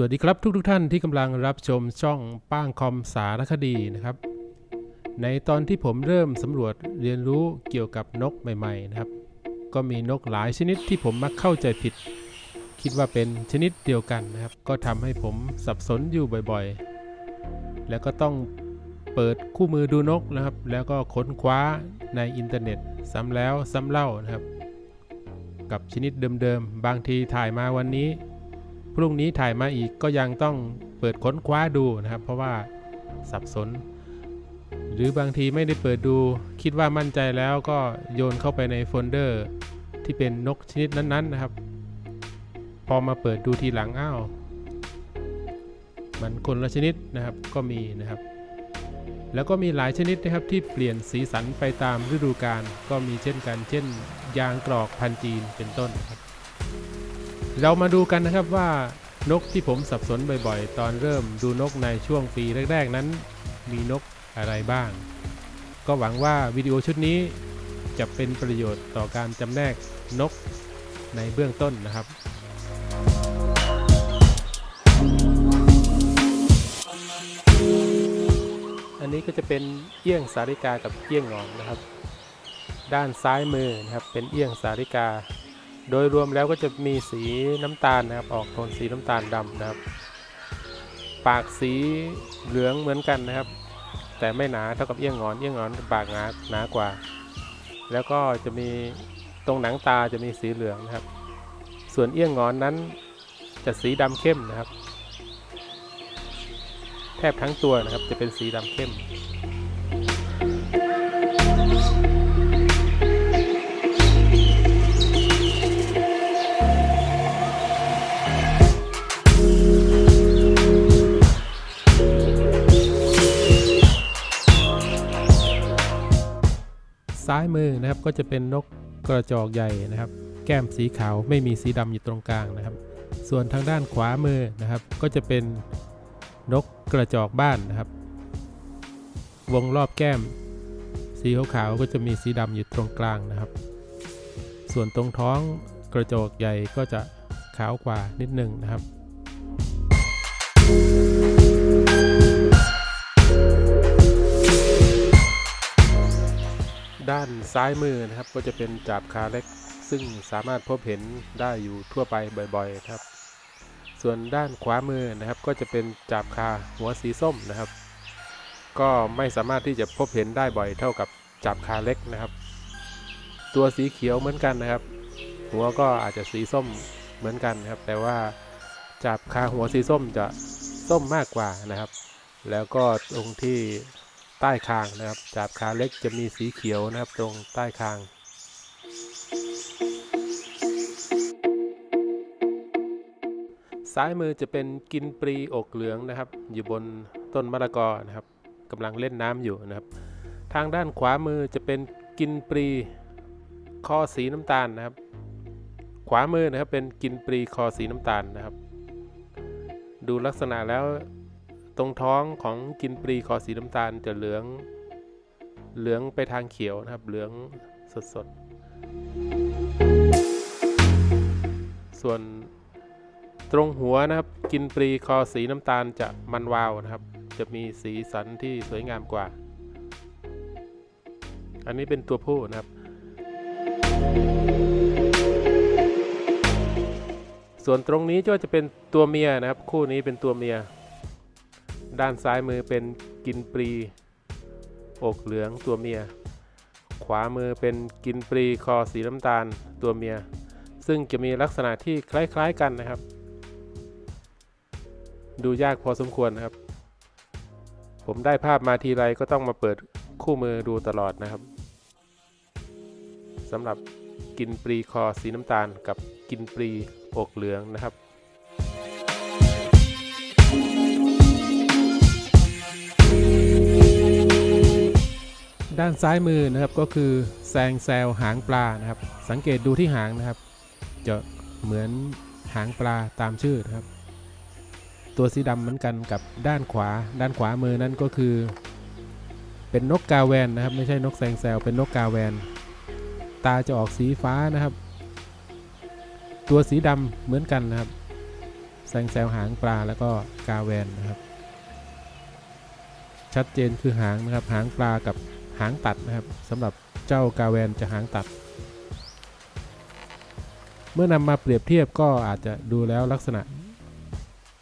สวัสดีครับทุกทท่านที่กำลังรับชมช่องป้างคอมสารคดีนะครับ ในตอนที่ผมเริ่มสำรวจเรียนรู้เกี่ยวกับนกใหม่ๆนะครับ ก็มีนกหลายชนิดที่ผมมักเข้าใจผิด คิดว่าเป็นชนิดเดียวกันนะครับ ก็ทำให้ผมสับสนอยู่บ่อยๆ แล้วก็ต้องเปิดคู่มือดูนกนะครับ แล้วก็ค้นคว้าในอินเทอร์เน็ตซ้ำแล้วซ้ำเล่านะครับ กับชนิดเดิมๆบางทีถ่ายมาวันนี้ รุ่งนี้ถ่ายมาอีกก็ยังต้องเปิดค้นคว้าดูนะครับ เพราะว่าสับสน หรือบางทีไม่ได้เปิดดู คิดว่ามั่นใจแล้วก็โยนเข้าไปในโฟลเดอร์ ที่เป็นนกชนิดนั้นๆนะครับ พอมาเปิดดูทีหลังอ้าวมันคนละชนิดนะครับก็มีนะครับ แล้วก็มีหลายชนิดนะครับที่เปลี่ยนสีสันไปตามฤดูกาลก็มีเช่นกัน เช่น ยางกรอกพันจีนเป็นต้นนครับ เรามาดูกันนะครับว่านกที่ผมสับสนบ่อยๆ ตอนเริ่มดูนกในช่วงปีแรกๆนั้น มีนกอะไรบ้าง ก็หวังว่าวิดีโอชุดนี้จะเป็นประโยชน์ต่อการจำแนกนกในเบื้องต้นนะครับ อันนี้ก็จะเป็นเอี้ยงสาริกากับเอี้ยงหงอนนะครับ ด้านซ้ายมือนะครับเป็นเอี้ยงสาริกา โดยรวมแล้วก็จะมีสีน้ำตาลนะครับ ออกโทนสีน้ำตาลดำนะครับ ปากสีเหลืองเหมือนกันนะครับ แต่ไม่หนาเท่ากับเอี้ยงงอน เอี้ยงงอนปากหนาหนากว่า แล้วก็จะมีตรงหนังตาจะมีสีเหลืองนะครับ ส่วนเอี้ยงงอนนั้นจะสีดำเข้มนะครับ แทบทั้งตัวนะครับจะเป็นสีดำเข้มายมือนะครับ ก็จะเป็นนกกระจอกใหญ่นะครับ แก้มสีขาวไม่มีสีดำอยู่ตรงกลางนะครับ ส่วนทางด้านขวามือนะครับ ก็จะเป็นนกกระจอกบ้านนะครับ วงรอบแก้ม สีขาวๆก็จะมีสีดำอยู่ตรงกลางนะครับ ส่วนตรงท้องกระจอกใหญ่ก็จะขาวกว่านิดนึงนะครับ ด้านซ้ายมือนะครับ ก็จะเป็นจาบคาเล็ก ซึ่งสามารถพบเห็นได้อยู่ทั่วไปบ่อยๆครับ ส่วนด้านขวามือนะครับก็จะเป็นจาบคาหัวสีส้มนะครับ ก็ไม่สามารถที่จะพบเห็นได้บ่อยเท่ากับจาบคาเล็กนะครับ ตัวสีเขียวเหมือนกันนะครับ หัวก็อาจจะสีส้มเหมือนกันนะครับ แต่ว่าจาบคาหัวสีส้มจะส้มมากกว่านะครับ แล้วก็ตรงที่ ใต้คางนะครับจาบคาเล็กจะมีสีเขียวนะครับ ตรงใต้คางซ้ายมือจะเป็นกินปรีอกเหลืองนะครับ อยู่บนต้นมะละกอนะครับกำลังเล่นน้ำอยู่นะครับ ทางด้านขวามือจะเป็นกินปรีคอสีน้ำตาลนะครับ ขวามือนะครับเป็นกินปรีคอสีน้ำตาลนะครับ ดูลักษณะแล้ว ตรงท้องของกินปรีคอสีน้ำตาลจะเหลือง เหลืองไปทางเขียวนะครับ เหลืองสดๆส่วนตรงหัวนะครับ กินปรีคอสีน้ำตาลจะมันวาวนะครับ จะมีสีสันที่สวยงามกว่า อันนี้เป็นตัวผู้นะครับ ส่วนตรงนี้ก็จะเป็นตัวเมียนะครับ คู่นี้เป็นตัวเมีย ด้านซ้ายมือเป็นกินปรี อกเหลืองตัวเมีย ขวามือเป็นกินปรีคอสีน้ำตาลตัวเมีย ซึ่งจะมีลักษณะที่คล้ายๆกันนะครับ ดูยากพอสมควรนะครับ ผมได้ภาพมาทีไรก็ต้องมาเปิดคู่มือดูตลอดนะครับสำหรับกินปรีคอสีน้ำตาลกับกินปรีอกเหลืองนะครับ ด้านซ้ายมือนะครับก็คือแซงแซวหางปลานะครับ สังเกตดูที่หางนะครับ จะเหมือนหางปลาตามชื่อนะครับ ตัวสีดำเหมือนกันกับด้านขวา ด้านขวามือนั่นก็คือ เป็นนกกาแวนนะครับ ไม่ใช่นกแซงแซวเป็นนกกาแวน ตาจะออกสีฟ้านะครับ ตัวสีดำเหมือนกันนะครับแซงแซวหางปลาแล้วก็กาแวนนะครับ ชัดเจนคือหางนะครับหางปลากับ หางตัดนะครับสำหรับเจ้ากาแวนจะหางตัด เมื่อนำมาเปรียบเทียบก็อาจจะดูแล้วลักษณะ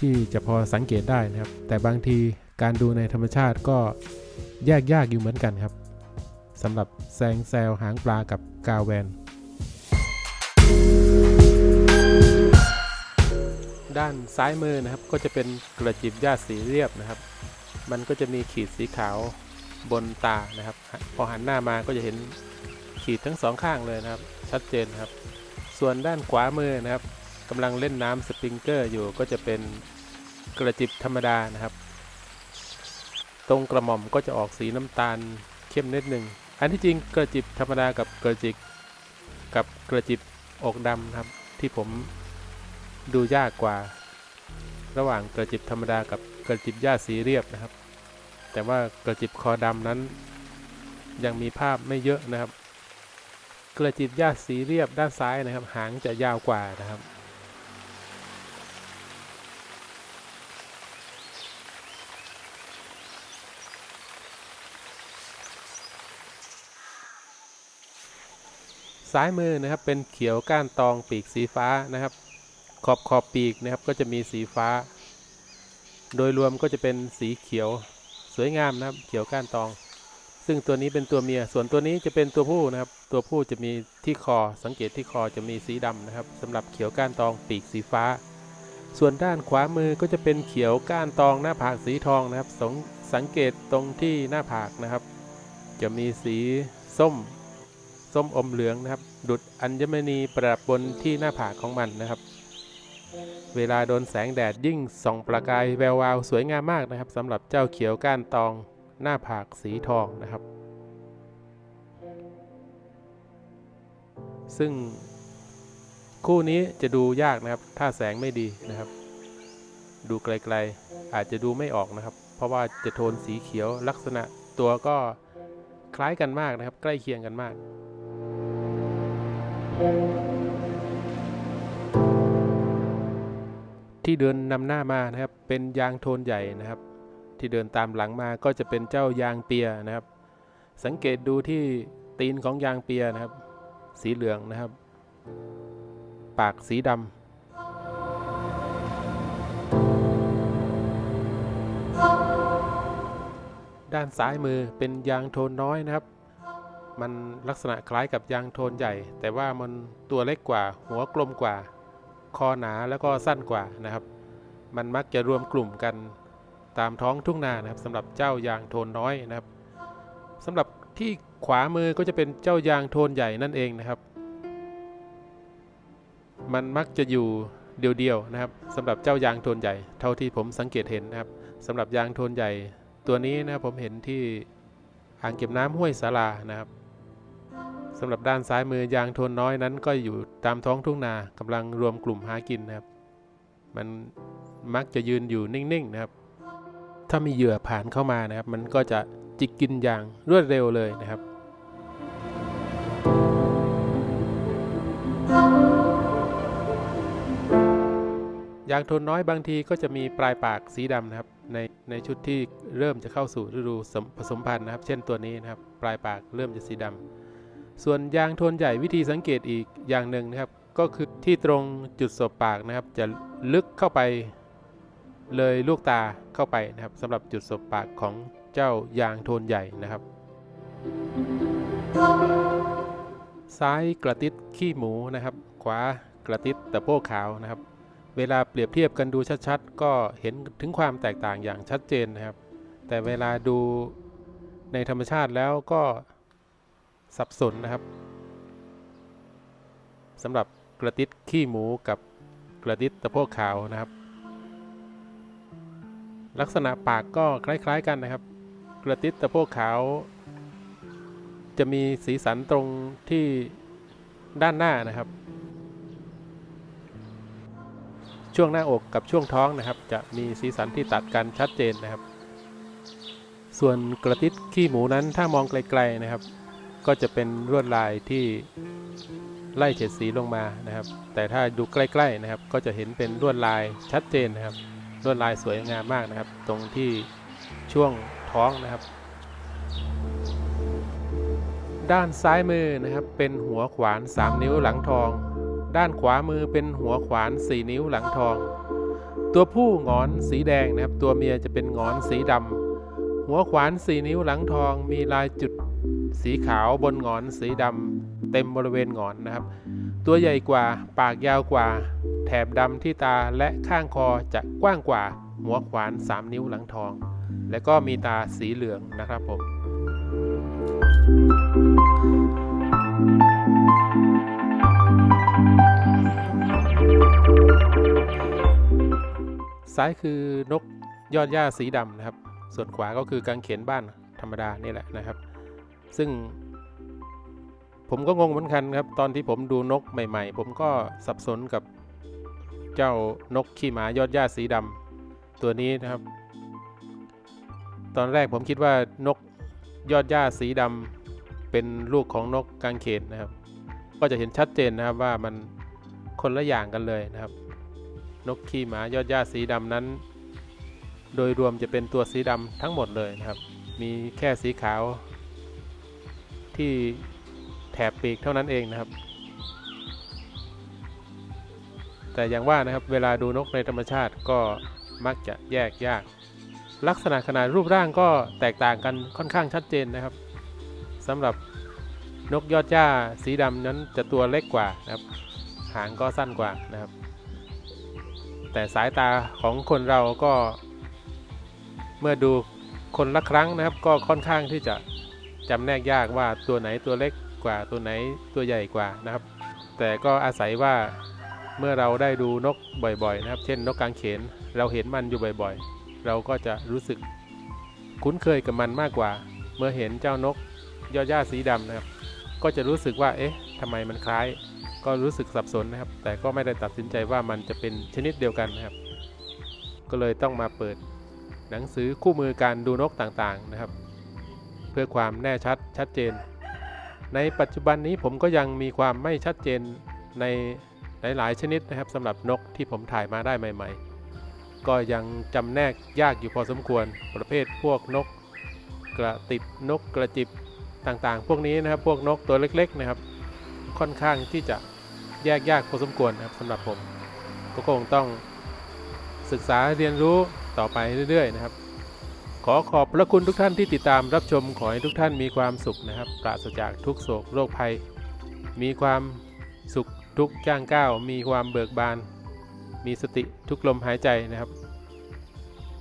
ที่จะพอสังเกตได้นะครับ แต่บางทีการดูในธรรมชาติก็แยกยากอยู่เหมือนกันครับสำหรับแซงแซวหางปลากับกาแวน ด้านซ้ายมือนะครับก็จะเป็นกระจิบหญ้าสีเรียบนะครับ มันก็จะมีขีดสีขาว บนตานะครับ พอหันหน้ามาก็จะเห็นขีดทั้งสองข้างเลยนะครับ ชัดเจนครับ ส่วนด้านขวามือนะครับกำลังเล่นน้ำสปริงเกอร์อยู่ก็จะเป็นกระจิบธรรมดานะครับ ตรงกระหม่อมก็จะออกสีน้ำตาลเข้มนิดหนึ่งอันที่จริงกระจิบธรรมดากับกระจิบกับกระจิบอกดำครับ ที่ผมดูยากกว่า ระหว่างกระจิบธรรมดากับกระจิบหญ้าสีเรียบนะครับ แต่ว่ากระจิบคอดำนั้น ยังมีภาพไม่เยอะนะครับ กระจิบหญ้าสีเรียบด้านซ้ายนะครับ หางจะยาวกว่านะครับซ้ายมือนะครับเป็นเขียวก้านตองปีกสีฟ้านะครับ ขอบขอบปีกนะครับก็จะมีสีฟ้า โดยรวมก็จะเป็นสีเขียว สวยงามนะครับ เขียวก้านตอง ซึ่งตัวนี้เป็นตัวเมีย ส่วนตัวนี้จะเป็นตัวผู้นะครับ ตัวผู้จะมีที่คอ สังเกตที่คอจะมีสีดำนะครับสำหรับเขียวก้านตองปีกสีฟ้า ส่วนด้านขวามือก็จะเป็นเขียวก้านตองหน้าผากสีทองนะครับสงสังเกตตรงที่หน้าผากนะครับ จะมีสีส้ม ส้มอมเหลืองนะครับ ดุดอัญมณีประดับบนที่หน้าผากของมันนะครับ เวลาโดนแสงแดดยิ่งส่องประกายแวววาวสวยงามมากนะครับสำหรับเจ้าเขียวก้านตองหน้าผากสีทองนะครับ ซึ่งคู่นี้จะดูยากนะครับ ถ้าแสงไม่ดีนะครับ ดูไกลๆอาจจะดูไม่ออกนะครับ เพราะว่าจะโทนสีเขียวลักษณะตัวก็คล้ายกันมากนะครับ ใกล้เคียงกันมาก ที่เดินนำหน้ามานะครับ เป็นยางโทนใหญ่นะครับ ที่เดินตามหลังมาก็จะเป็นเจ้ายางเปียนะครับ สังเกตดูที่ตีนของยางเปียนะครับ สีเหลืองนะครับ ปากสีดำด้านซ้ายมือเป็นยางโทนน้อยนะครับ มันลักษณะคล้ายกับยางโทนใหญ่ แต่ว่ามันตัวเล็กกว่าหัวกลมกว่า คอหนาแล้วก็สั้นกว่านะครับ มันมักจะรวมกลุ่มกันตามท้องทุ่งนานะครับสำหรับเจ้ายางโทนน้อยนะครับสำหรับที่ขวามือก็จะเป็นเจ้ายางโทนใหญ่นั่นเองนะครับ มันมักจะอยู่เดียวๆนะครับสำหรับเจ้ายางโทนใหญ่ เท่าที่ผมสังเกตเห็นนะครับสำหรับยางโทนใหญ่ตัวนี้นะครับผมเห็นที่อ่างเก็บน้ำห้วยสารานะครับ สำหรับด้านซ้ายมือยางโทนน้อยนั้นก็อยู่ตามท้องทุ่งนากำลังรวมกลุ่มหากินนะครับ มันมักจะยืนอยู่นิ่งๆนะครับ ถ้ามีเหยื่อผ่านเข้ามานะครับ มันก็จะจิกกินอย่างรวดเร็วเลยนะครับยางโทนน้อยบางทีก็จะมีปลายปากสีดำนะครับ ในในชุดที่เริ่มจะเข้าสู่ฤดูผสมพันธุ์นะครับ เช่นตัวนี้นะครับ ปลายปากเริ่มจะสีดำ ส่วนยางโทนใหญ่วิธีสังเกตอีกอย่างหนึ่งนะครับ ก็คือที่ตรงจุดสบปากนะครับ จะลึกเข้าไปเลยลูกตาเข้าไปนะครับสำหรับจุดสบปากของเจ้ายางโทนใหญ่นะครับ ซ้ายกระติดขี้หมูนะครับ ขวากระติดตะโพกขาวนะครับ เวลาเปรียบเทียบกันดูชัดๆ ก็เห็นถึงความแตกต่างอย่างชัดเจนนะครับ แต่เวลาดูในธรรมชาติแล้วก็ สับสนนะครับสำหรับกระติดขี้หมูกับกระติดตะโพกขาวนะครับ ลักษณะปากก็คล้าย ๆ กันนะครับ กระติดตะโพกขาว จะมีสีสันตรงที่ด้านหน้านะครับ ช่วงหน้าอกกับช่วงท้องนะครับ จะมีสีสันที่ตัดกันชัดเจนนะครับ ส่วนกระติดขี้หมูนั้นถ้ามองไกลๆนะครับ ก็จะเป็นลวดลายที่ไล่เฉดสีลงมานะครับ แต่ถ้าดูใกล้ๆนะครับ ก็จะเห็นเป็นลวดลายชัดเจนนะครับ ลวดลายสวยงามมากนะครับ ตรงที่ช่วงท้องนะครับ ด้านซ้ายมือนะครับเป็นหัวขวาน 3 นิ้วหลังทอง ด้านขวามือเป็นหัวขวาน 4 นิ้วหลังทอง ตัวผู้งอนสีแดงนะครับ ตัวเมียจะเป็นงอนสีดำหัวขวาน 4 นิ้วหลังทองมีลายจุด สีขาวบนหงอนสีดำเต็มบริเวณหงอนนะครับ ตัวใหญ่กว่าปากยาวกว่า แถบดำที่ตาและข้างคอจะกว้างกว่า หัวขวาน 3 นิ้วหลังทอง และก็มีตาสีเหลืองนะครับผมซ้ายคือนกยอดหญ้าสีดำนะครับ ส่วนขวาก็คือกางเขนบ้านธรรมดานี่แหละนะครับ ซึ่ง ผมก็งงเหมือนกันครับ ตอนที่ผมดูนกใหม่ ๆ ผมก็สับสนกับเจ้านกขี้หมายอดหญ้าสีดำตัวนี้นะครับ ตอนแรกผมคิดว่านกยอดหญ้าสีดำเป็นลูกของนกกางเขนนะครับ ก็จะเห็นชัดเจนนะครับว่ามันคนละอย่างกันเลยนะครับ นกขี้หมายอดหญ้าสีดำนั้น โดยรวมจะเป็นตัวสีดำทั้งหมดเลยนะครับ มีแค่สีขาว ที่แถบปีกเท่านั้นเองนะครับ แต่อย่างว่านะครับเวลาดูนกในธรรมชาติก็มักจะแยกยาก ลักษณะขนาดรูปร่างก็แตกต่างกันค่อนข้างชัดเจนนะครับสำหรับนกยอดหญ้าสีดำนั้นจะตัวเล็กกว่านะครับ หางก็สั้นกว่านะครับ แต่สายตาของคนเราก็เมื่อดูคนละครั้งนะครับ ก็ค่อนข้างที่จะ จำแนกยากว่าตัวไหนตัวเล็กกว่าตัวไหนตัวใหญ่กว่านะครับ แต่ก็อาศัยว่าเมื่อเราได้ดูนกบ่อยๆ นะครับ เช่น นกกางเขน เราเห็นมันอยู่บ่อยๆ เราก็จะรู้สึกคุ้นเคยกับมันมากกว่า เมื่อเห็นเจ้านกยอดหญ้าสีดำนะครับ ก็จะรู้สึกว่า เอ๊ะทำไมมันคล้าย ก็รู้สึกสับสนนะครับ แต่ก็ไม่ได้ตัดสินใจว่ามันจะเป็นชนิดเดียวกันนะครับ ก็เลยต้องมาเปิดหนังสือคู่มือการดูนกต่างๆนะครับ เพื่อความแน่ชัดชัดเจน ในปัจจุบันนี้ผมก็ยังมีความไม่ชัดเจนในหลาย ๆ ชนิดนะครับสำหรับนกที่ผมถ่ายมาได้ใหม่ ๆ ก็ยังจำแนกยากอยู่พอสมควรประเภทพวกนกกระติบนกกระจิบต่างๆ พวกนี้นะครับพวกนกตัวเล็ก ๆ นะครับ ค่อนข้างที่จะแยกยากพอสมควรนะครับสำหรับผมก็คงต้องศึกษาเรียนรู้ต่อไปเรื่อย ๆ นะครับ ขอขอบพระคุณทุกท่านที่ติดตามรับชมขอให้ทุกท่านมีความสุขนะครับ ปราศจากทุกโศกโรคภัย มีความสุขทุกย่างก้าว มีความเบิกบาน มีสติทุกลมหายใจนะครับ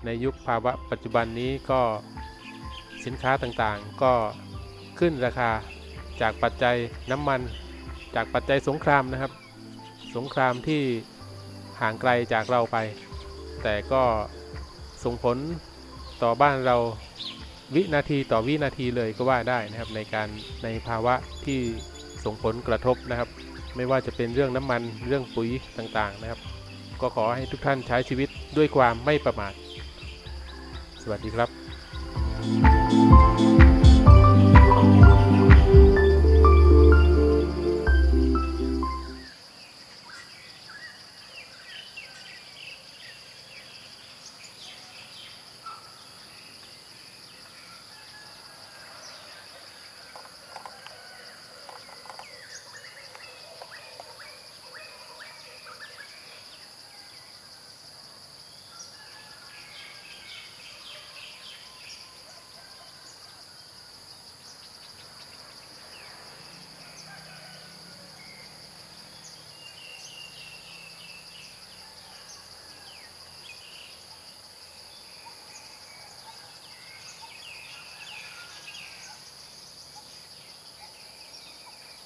ในยุคภาวะปัจจุบันนี้ก็สินค้าต่างๆ ก็ขึ้นราคาจากปัจจัยน้ำมัน จากปัจจัยสงครามนะครับ สงครามที่ห่างไกลจากเราไป แต่ก็ส่งผล ต่อบ้านเราวินาทีต่อวินาทีเลยก็ว่าได้นะครับ ในการในภาวะที่ส่งผลกระทบนะครับ ไม่ว่าจะเป็นเรื่องน้ำมันเรื่องปุ๋ยต่างๆนะครับ ก็ขอให้ทุกท่านใช้ชีวิตด้วยความไม่ประมาท สวัสดีครับ